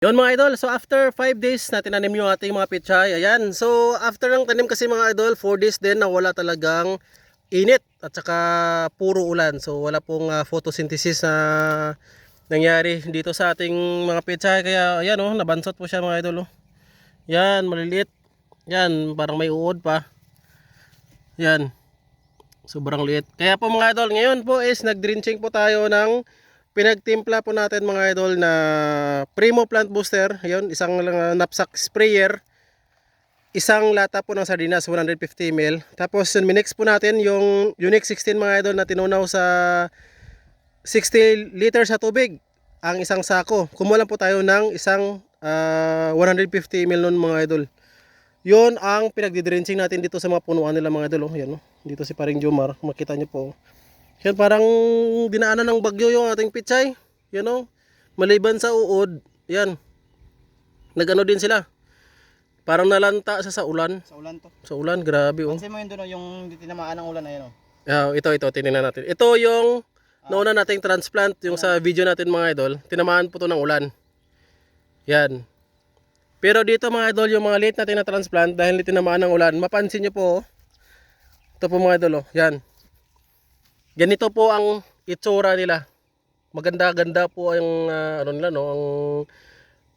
Yun mga idol, so after 5 days na tinanim yung ating mga pichay, ayan. So after ng tanim kasi mga idol, 4 days din na wala talagang init at saka puro ulan. So wala pong ah, photosynthesis na nangyari dito sa ating mga pichay. Kaya ayan oh, nabansot po siya mga idol oh. Yan, maliliit. Yan, parang may uod pa. Yan. Sobrang liit. Kaya po mga idol, ngayon po is nag-drenching po tayo ng pinagtimpla po natin mga idol na Primo Plant Booster. Yun, isang uh, knapsack sprayer. Isang lata po ng sardinas, 150 ml. Tapos yun, minix po natin yung Unique 16 mga idol na tinunaw sa 60 liters sa tubig. Ang isang sako. Kumuha po tayo ng isang ah, 150 ml nun mga idol. Yun ang pinagdidrenching natin dito sa mga punuan nila mga idol. Oh. Yan, oh. Dito si paring Jomar. Makita nyo po. oh. Yan parang dinaanan ng bagyo yung ating pichay. Yan o. Maliban sa uod. Yan. Nagano din sila. Parang nalanta sa sa ulan. Sa ulan to. Sa ulan, grabe oh. Pansin mo yun doon, oh, yung tinamaan ng ulan na yun. Oh. Ah, ito, ito, tingnan natin. Ito yung nauna nating transplant, yung sa video natin mga idol. Tinamaan po to ng ulan. Yan. Pero dito mga idol, yung mga late natin na transplant, dahil tinamaan ng ulan, mapansin nyo po, oh. ito po mga idol, oh. yan. Ganito po ang itsura nila. Maganda-ganda po ang ah, ano nila no, ang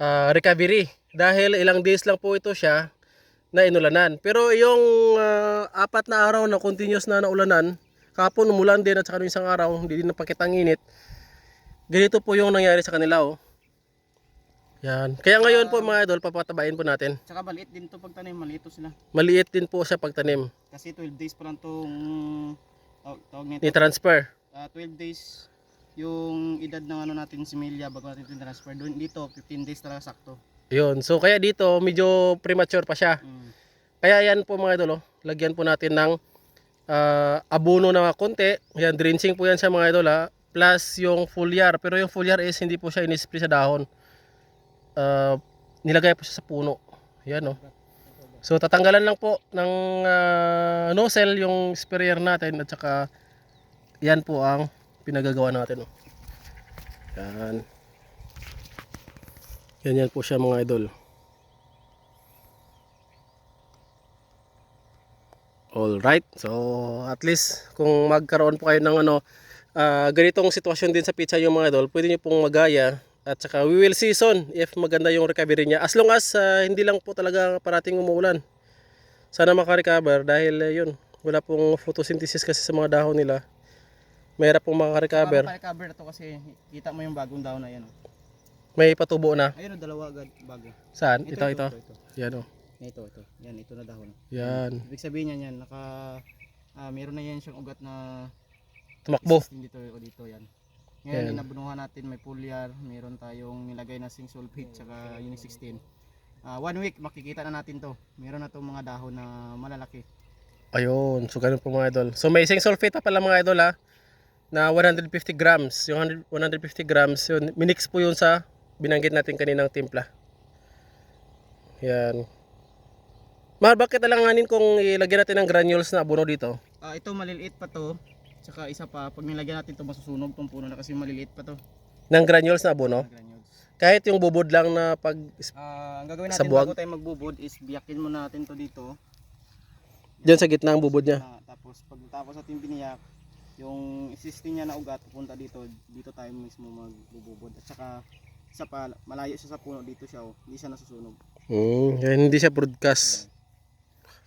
ah, recovery dahil ilang days lang po ito siya na inulanan. Pero yung ah, apat na araw na continuous na naulanan, kapon umulan din at saka isang araw, hindi din napakitang init. Ganito po yung nangyari sa kanila oh. Yan. Kaya ngayon po mga idol, papatabain po natin. Tsaka maliit din to pagtanim, maliit to sila. Maliit din po siya pagtanim. Kasi 12 days pa lang tong tawag, tawag nito. Ni transfer. Ah, 12 days yung edad ng ano natin si Milia bago natin transfer doon dito 15 days talaga sakto. Yun. So kaya dito medyo premature pa siya. Mm. Kaya yan po mga idol, oh. lagyan po natin ng ah, abono na konti. Yan, drenching po yan sa mga idol ha. Plus yung foliar. Pero yung foliar is hindi po siya inispray sa dahon. Ah, nilagay po siya sa puno. Yan oh. So tatanggalan lang po ng ah, nozzle yung sprayer natin at saka yan po ang pinagagawa natin. Oh. Yan. Yan yan po siya mga idol. Alright, so at least kung magkaroon po kayo ng ano, ah, ganitong sitwasyon din sa pizza yung mga idol, pwede nyo pong magaya at saka we will season if maganda yung recovery niya. As long as ah, hindi lang po talaga parating umuulan. Sana makarecover dahil eh, yun, wala pong photosynthesis kasi sa mga dahon nila. Mahirap pong makarecover. Para cover na to kasi kita mo yung bagong daon na yan. Oh. May patubo na. Ayun dalawa agad bago. Saan? Ito, ito. ito. ito. Yan oh. Ito, ito. Yan, ito na dahon. Yan. Ibig sabihin niyan yan, naka ah, meron na yan siyang ugat na Tumakbo. Dito o dito yan. Ngayon, Yan. inabunuhan natin may foliar, meron tayong nilagay na zinc sulfate tsaka Unique 16. Ah, one week makikita na natin to. Meron na tong mga dahon na malalaki. Ayun, so ganun po mga idol. So may zinc sulfate pa pala mga idol ha, na 150 grams. Yung 100 150 grams, yun, minix po yun sa binanggit natin kaninang timpla. Yan. Mar, bakit alanganin kung ilagyan natin ng granules na abono dito? Ah, ito maliliit pa to. Tsaka isa pa, pag nilagyan natin to masusunog tong puno na kasi maliliit pa to. Ng granules na abono? Mga granules. Kahit yung bubod lang na pag... Ah, ang gagawin natin buwag? bago tayo magbubod is biyakin muna natin to dito. Diyan sa gitna ang bubod niya. Na, tapos pag tapos natin biniyak, yung existing niya na ugat pupunta dito, dito tayo mismo magbububod. At saka isa pa, malayo siya sa puno dito siya, oh. hindi siya nasusunog. Hmm, yan, hindi siya broadcast.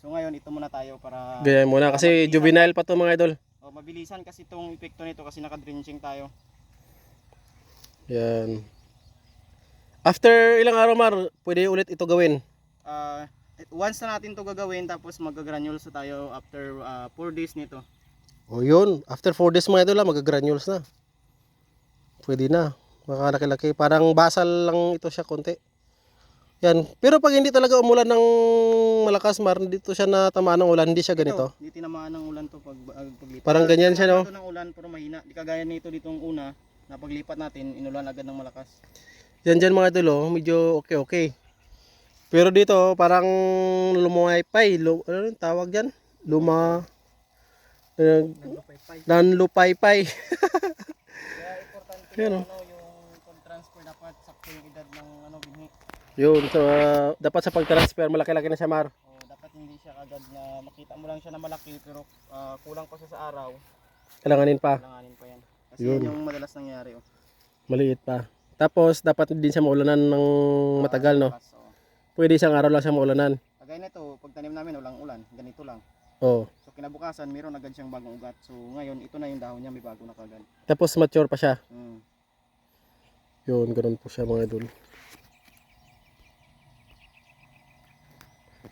So ngayon, ito muna tayo para Ganyan muna kasi juvenile pa to mga idol. Oh, mabilisan kasi itong epekto nito kasi naka-drenching tayo. Yan. After ilang araw mar, pwede ulit ito gawin. Ah, once na natin to gagawin tapos mag-granules na tayo after 4 days nito. O yun, after 4 days mga idol, ah, mag-granules na. Pwede na. Makalaki-laki. Parang basal lang ito siya konti. Yan. Pero pag hindi talaga umulan ng malakas, mar, dito siya natamaan ng ulan, hindi siya ganito. Ito, hindi tinamaan ng ulan to pag, pag paglipat. Parang ganyan siya, no? Ito ng ulan pero mahina. Di kagaya nito ditong una na paglipat natin inulan agad ng malakas. Yan dyan mga idol, oh, medyo okay-okay. Pero dito, parang lumungaypay. Lu, ano yung tawag dyan? Luma... Uh, nanlupaypay. Kaya importante Yan, yung, oh. ano, yung pag-transfer dapat sakto yung edad ng ano binhi. Yun, so ah, dapat sa pag-transfer, malaki-laki na siya, Mar. O, dapat hindi siya agad na makita mo lang siya na malaki pero ah, kulang pa siya sa araw. Kailanganin pa, Kailanganin pa yan. Kasi Yun. yan yung madalas nangyari. Oh. maliit pa. Tapos, dapat din siya maulanan ng matagal, no? Oh. Pwede isang araw lang siya maulanan. Kagaya nito, pag tanim namin walang ulan, ganito lang. Oh. So kinabukasan, meron agad siyang bagong ugat. So ngayon, ito na yung dahon niya, may bago na kagad. Tapos mature pa siya. Mm. Yun, ganun po siya mga idol.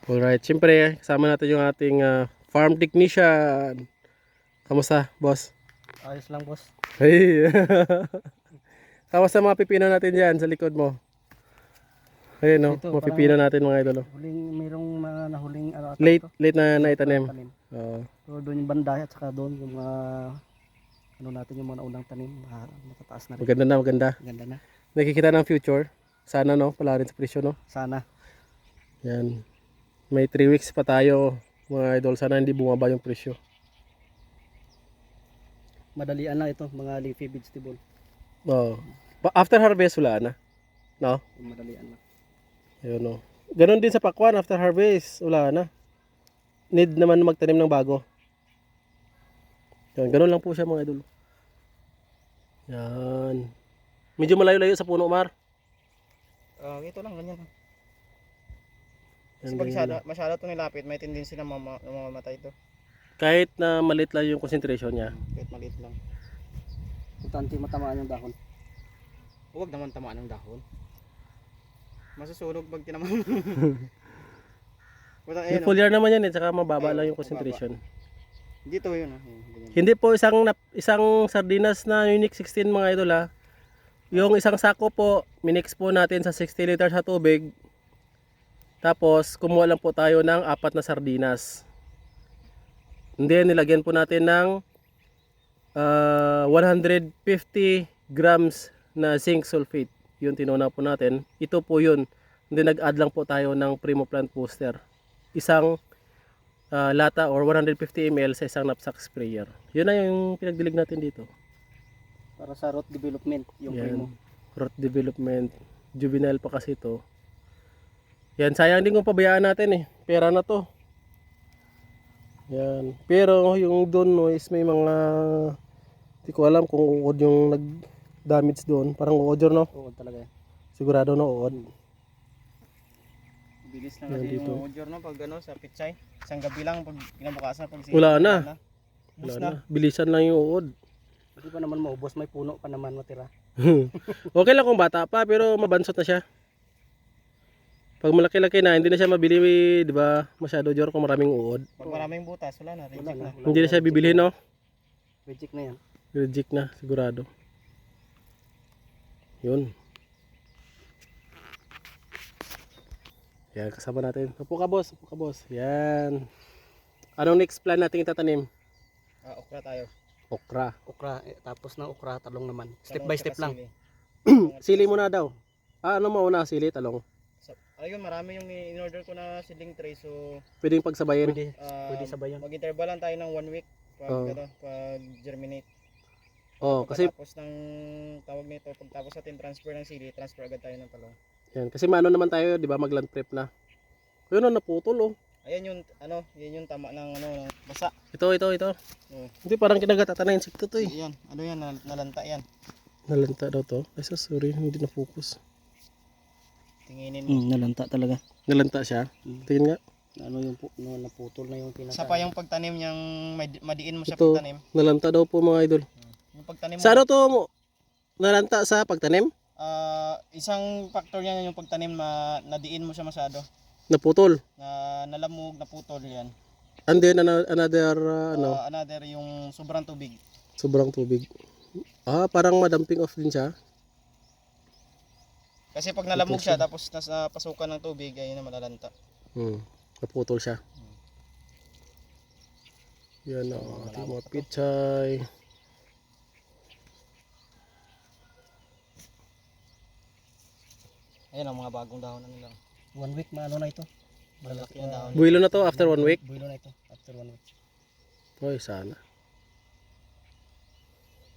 Alright, siyempre, kasama natin yung ating ah, farm technician. Kamusta, boss? Ayos lang, boss. Hey! Kamusta mga pipino natin dyan sa likod mo? Ayun no, Ito, mga pipino natin mga idol. Huling, merong mga nahuling ano, atak Late, to. late na naitanim. tanim. Oo. So doon yung banda at saka doon yung mga ano natin yung mga unang tanim, matataas na rin. maganda na, maganda. Ganda na. Nakikita ng future. Sana no, pala rin sa presyo no. Sana. Yan. May 3 weeks pa tayo mga idol. Sana hindi bumaba yung presyo. Madalian lang ito, mga leafy vegetable. Oo. Pa- After harvest wala na. No? Madalian lang. Ayun no. Ganon din sa pakwan after harvest wala na. Need naman magtanim ng bago. Yan, ganun lang po siya mga idol. Yan. Medyo malayo-layo sa puno, Mar. Ah, ito lang ganyan. lang. Kasi pag masyado, masyado ito nilapit, may tendency na mama, mamamatay ito. Kahit na malit lang yung concentration niya. Kahit maliit lang. Importante matamaan yung dahon. Huwag naman tamaan ng dahon. Masusunog pag tinamaan. May ayun, oh. foliar naman yan eh, tsaka mababa Ayun, lang yung mababa. concentration. dito yun. Ganyan. Hindi po isang nap- isang sardinas na Unique 16 mga idol ha. Yung isang sako po, minix po natin sa 60 liters sa tubig. Tapos, kumuha lang po tayo ng apat na sardinas. Hindi, nilagyan po natin ng ah, 150 grams na zinc sulfate. Yun, tinuna po natin. Ito po yun. Hindi, nag-add lang po tayo ng Primo Plant Booster. Isang ah, lata or 150 ml sa isang knapsack sprayer. Yun na yung pinagdilig natin dito. Para sa root development, yung Yan. primo. Root development. Juvenile pa kasi ito. Yan, sayang din kung pabayaan natin eh. Pera na to. Yan. Pero yung doon no, is may mga hindi ko alam kung uod yung nag-damage doon. Parang uod yun, no? Oo talaga. Sigurado na uod. Bilis na kasi dito. yung audio no pag ano sa pichay. Isang gabi lang pag kinabukasan pag Wala na. Bus Wala na. na. Bilisan lang yung uod. Hindi pa naman maubos, may puno pa naman matira. okay lang kung bata pa, pero mabansot na siya. Pag malaki-laki na, hindi na siya mabili, di ba? Masyado jor kung maraming uod. Pag maraming butas, wala na, reject na. Hindi na siya bibili, no? Reject na yan. Reject na, sigurado. Yun. Yan, kasama natin. Upo ka, boss. Upo ka, boss. Yan. Anong next plan natin itatanim? Ah, okra tayo. Okra. Okra, eh, tapos ng okra, talong naman. Step Talong by step lang. Sili muna daw. Ah, ano mauna? Sili, talong. Ayun, marami yung in-order ko na seedling tray. So, Pwedeng pagsabayin. pwede, pwede sabayan. Mag-interval lang tayo ng one week pag, Oo. ano, pag germinate. Oh, kasi Pagkatapos ng tawag nito, pagtapos natin transfer ng sili, transfer agad tayo ng talong. Yan, kasi maano naman tayo, 'di ba, mag-land prep na. Ayun, oh, naputol oh. Ayan yung ano, yan yung tama ng ano ng basa. Ito, ito, ito. Oo. Hindi parang kinagatata na insekto to eh. Ayan, ano yan, nal- nalanta yan. Nalanta daw to. Ay, so sorry, hindi na focus. Tinginin mo. nalanta talaga. Nalanta siya. Mm. Tingin nga. Ano yung pu- no, naputol na yung pinaka. Sa pa yung pagtanim niyang madi- madiin mo siya Ito. pagtanim. Nalanta daw po mga idol. Yung pagtanim mo. Sa ano to mo? Nalanta sa pagtanim? Ah, isang factor niyan yung pagtanim na nadiin mo siya masyado. Naputol. Na nalamog, naputol yan. And then ano- another uh, ano, Ah, another yung sobrang tubig. sobrang tubig. Ah, parang madamping off din siya. Kasi pag nalamog siya tapos nasa pasukan ng tubig ay na malalanta. Hmm. Naputol siya. Yan o, ating mga pichay. Ayan ang mga bagong dahon na nila. One week maano na ito. Malaki ang dahon. Buwilo na to after one week. Builo na ito after one week. Hoy, sana.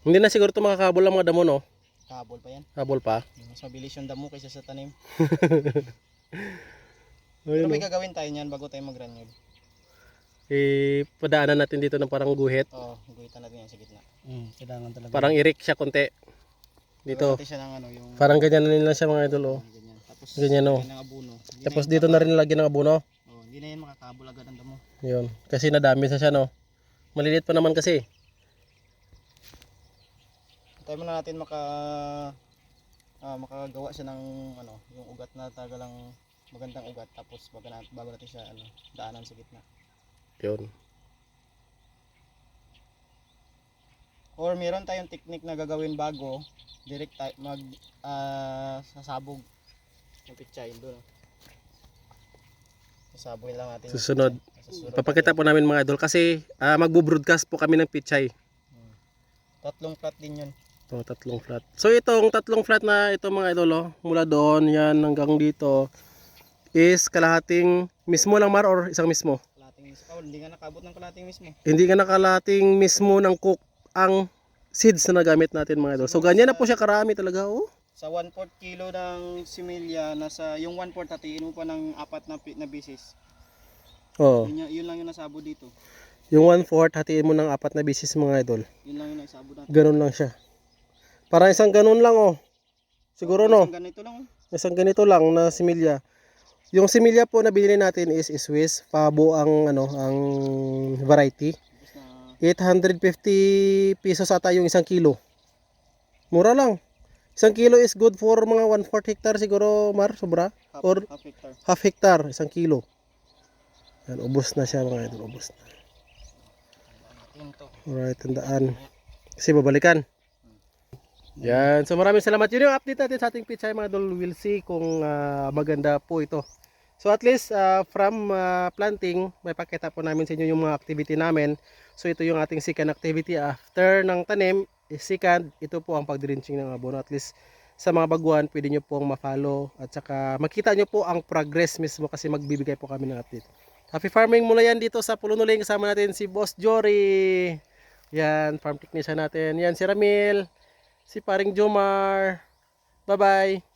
Hindi na siguro ito makakabol ang mga damo, no? Kabol pa yan. Habol pa. Mas mabilis yung damo kaysa sa tanim. Pero may oh. gagawin tayo niyan bago tayo mag-granule. Eh, padaanan natin dito ng parang guhit. Oo, guhitan natin yan sa gitna. Mm, kailangan talaga. Parang irik siya konti. Dito. Siya ng ano, yung Parang ganyan na nila siya mga idol oh. ganyan. Tapos Ganyan, oh. ng abuno. Hindi Tapos na dito na rin nilagyan ng abono. oh, hindi na yan makakabol agad ang damo. Yun. Kasi nadami sa siya no. Maliliit pa naman kasi. Tayo muna natin maka ah, makagawa siya ng ano, yung ugat na tagalang magandang ugat tapos bago, na, bago natin siya ano, daanan sa gitna. Yun. Or meron tayong technique na gagawin bago, direct tayo mag ah, sasabog ng pichay doon. Sasabog lang natin. Susunod. Papakita po namin mga idol kasi ah, magbo-broadcast po kami ng pichay. Tatlong plat din yun. Oh, tatlong flat. So itong tatlong flat na ito mga idol oh, mula doon yan hanggang dito is kalahating mismo lang mar or isang mismo. Kalating mismo. Oh, hindi nga nakabot ng kalating mismo. Hindi ka nakalating mismo ng cook ang seeds na nagamit natin mga idol. So ganyan na po siya karami talaga oh. Sa 1/4 kilo ng similya, nasa yung 1/4 hatiin mo pa ng apat na, na bisis. Oh, Yun, yun lang yung nasabo dito. yung 1/4 hatiin mo ng apat na bisis mga idol. Yun lang yung nasabo natin. Ganun lang siya. Parang isang ganun lang oh. Siguro no. Isang ganito lang. oh. Isang ganito lang na similya. Yung similya po na binili natin is Swiss, pabo ang ano, ang variety. Tapos na 850 pesos ata yung isang kilo. Mura lang. Isang kilo is good for mga 1/4 hectare siguro, Mar, sobra. half, Or half hectare. half hectare, isang kilo. Yan, ubos na siya mga idol, ubos na. Alright, tandaan. Kasi babalikan. Yan. So maraming salamat. Yun yung update natin sa ating pichay mga idol. We'll see kung ah, maganda po ito. So at least ah, from ah, planting, may pakita po namin sa inyo yung mga activity namin. So ito yung ating second activity. After ng tanim, is second, ito po ang pag-drenching ng abono. At least sa mga baguhan, pwede nyo pong ma-follow at saka makita nyo po ang progress mismo kasi magbibigay po kami ng update. Happy farming mula yan dito sa Pulunuling. Kasama natin si Boss Jory. Yan, farm technician natin. Yan, si Ramil. Si Paring Jomar. Bye-bye.